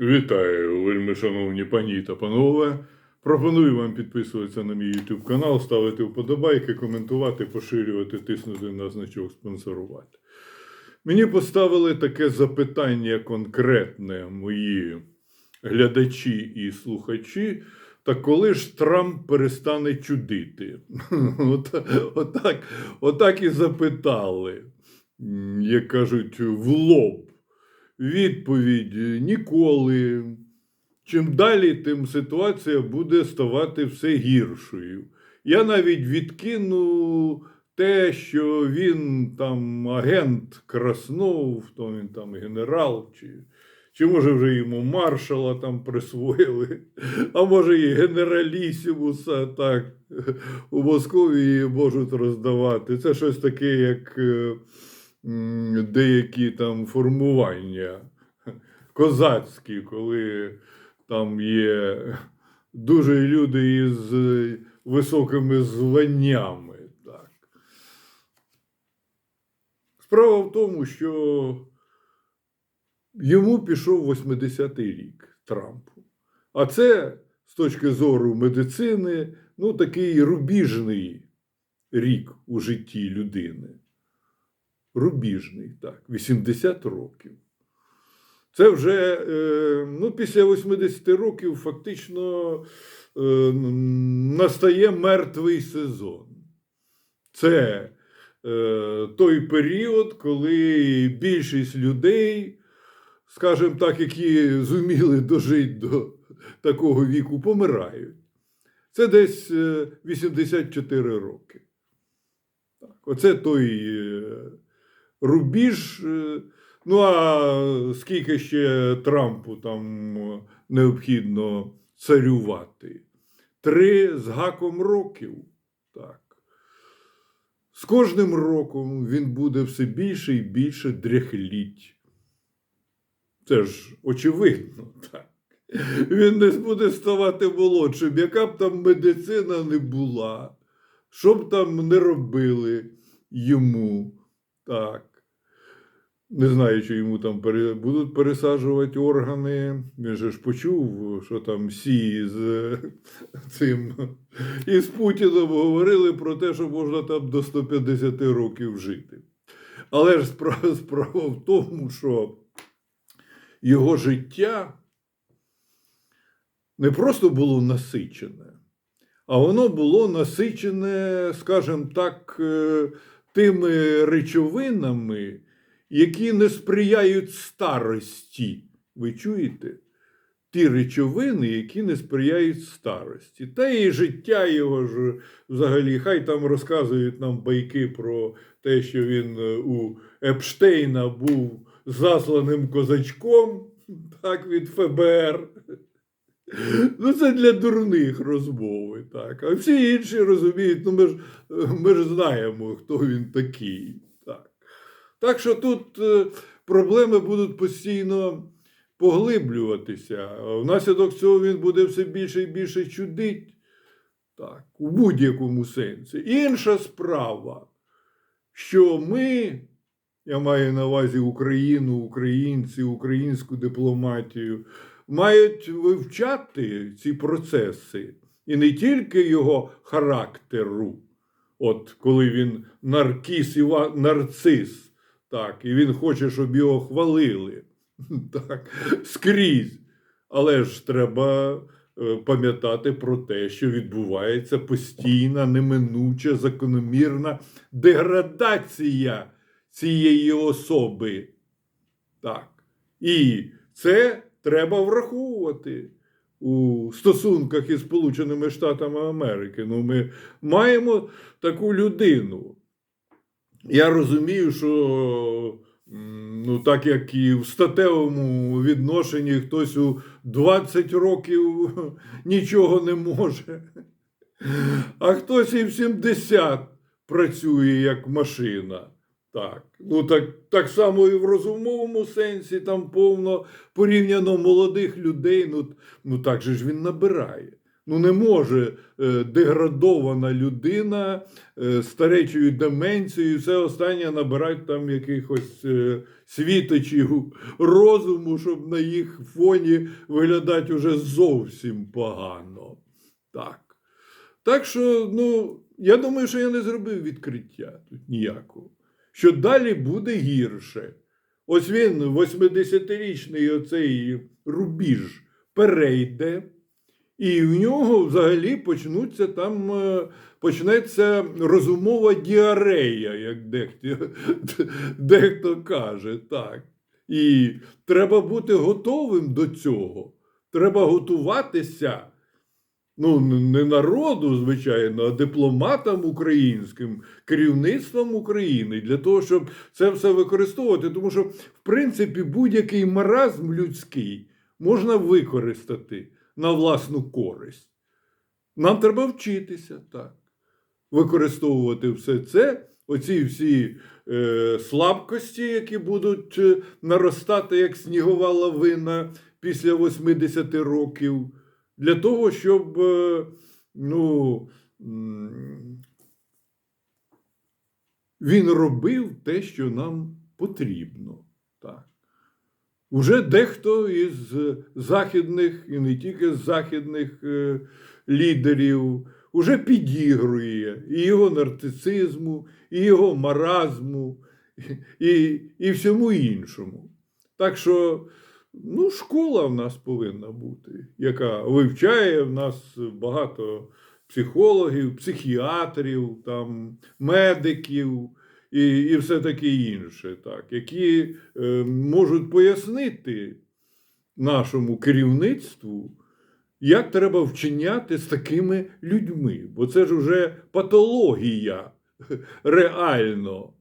Вітаю, вельми шановні пані та панове. Пропоную вам підписуватися на мій YouTube канал, ставити вподобайки, коментувати, поширювати, тиснути на значок спонсорувати. Мені поставили таке запитання конкретне мої глядачі і слухачі. Та коли ж Трамп перестане чудити? От, отак, отак і запитали, як кажуть, в лоб. Відповідь ніколи. Чим далі, тим ситуація буде ставати все гіршою. Я навіть відкину те, що він там агент Краснов, то він там генерал, чи, чи може вже йому маршала там присвоїли, а може і генералісімуса так у Московії можуть роздавати. Це щось таке, як е, деякі там формування козацькі, коли там є дуже люди із високими званнями. Так. Справа в тому, що йому пішов 80-й рік Трампу. А це з точки зору медицини, ну, такий рубіжний рік у житті людини. Рубіжний, так, 80 років. Це вже е, ну, після 80 років фактично е, настає мертвий сезон. Це е, той період, коли більшість людей, скажімо так, які зуміли дожити до такого віку, помирають. Це десь е, 84 роки. Оце той рубіж. е, Ну, а скільки ще Трампу там е, необхідно царювати? Три з гаком років. Так. З кожним роком він буде все більше і більше дряхліть. Це ж очевидно, так. Він не буде ставати молодшим, яка б там медицина не була, що б там не робили йому. Так. Не знаю, чи йому там пере... будуть пересаджувати органи. Він же ж почув, що там Сі з цим і з Путіном говорили про те, що можна там до 150 років жити. Але ж справа, справа в тому, що його життя не просто було насичене, а воно було насичене, скажімо так, е, тими речовинами, які не сприяють старості. Ви чуєте? Ті речовини, які не сприяють старості. Та і життя його ж взагалі, хай там розказують нам байки про те, що він е, у Епштейна був засланим козачком, так, від ФБР. Ну, це для дурних розмови, так. А всі інші розуміють, ну ми ж, ми ж знаємо, хто він такий. Так. Що тут е, проблеми будуть постійно поглиблюватися. Внаслідок цього він буде все більше і більше чудить. Так, у будь-якому сенсі. Інша справа, що ми, я маю на увазі Україну, українці, українську дипломатію, мають вивчати ці процеси і не тільки його характеру. От коли він наркіс Іва, нарцис, так, і він хоче, щоб його хвалили. Так, скрізь. Але ж треба е, пам'ятати про те, що відбувається постійна, неминуча, закономірна деградація цієї особи. Так. І це треба враховувати у стосунках із Сполученими Штатами Америки. Ну, ми маємо таку людину. Я розумію, що ну, так як і в статевому відношенні хтось у 20 років нічого не може, а хтось і в 70 працює як машина. Так. Ну, так, так само і в розумовому сенсі там повно порівняно молодих людей. Ну, ну так же ж він набирає. Ну, не може е, деградована людина е, старечою деменцією, все останнє набирати там якихось е, світочів розуму, щоб на їх фоні виглядати уже зовсім погано. Так. Так що, ну, я думаю, що я не зробив відкриття тут ніякого. Що далі буде гірше. Ось він, 80-річний оцей рубіж, перейде, і в нього взагалі почнуться там, е, почнеться розумова діарея, як дехто, дехто каже. так. І треба бути готовим до цього. Треба готуватися. Ну, не народу, звичайно, а дипломатам українським, керівництвом України для того, щоб це все використовувати. Тому що, в принципі, будь-який маразм людський можна використати на власну користь. Нам треба вчитися так. Використовувати все це, оці всі е, слабкості, які будуть е, наростати як снігова лавина після 80 років, для того, щоб е, ну, він робив те, що нам потрібно. Уже дехто із західних, і не тільки з західних е, лідерів, уже підігрує і його нарцисизму, і його маразму, і, і всьому іншому. Так що, ну, школа в нас повинна бути, яка вивчає в нас багато психологів, психіатрів, там, медиків і, і все таке інше, так, які е, можуть пояснити нашому керівництву, як треба вчиняти з такими людьми. Бо це ж уже патологія реально.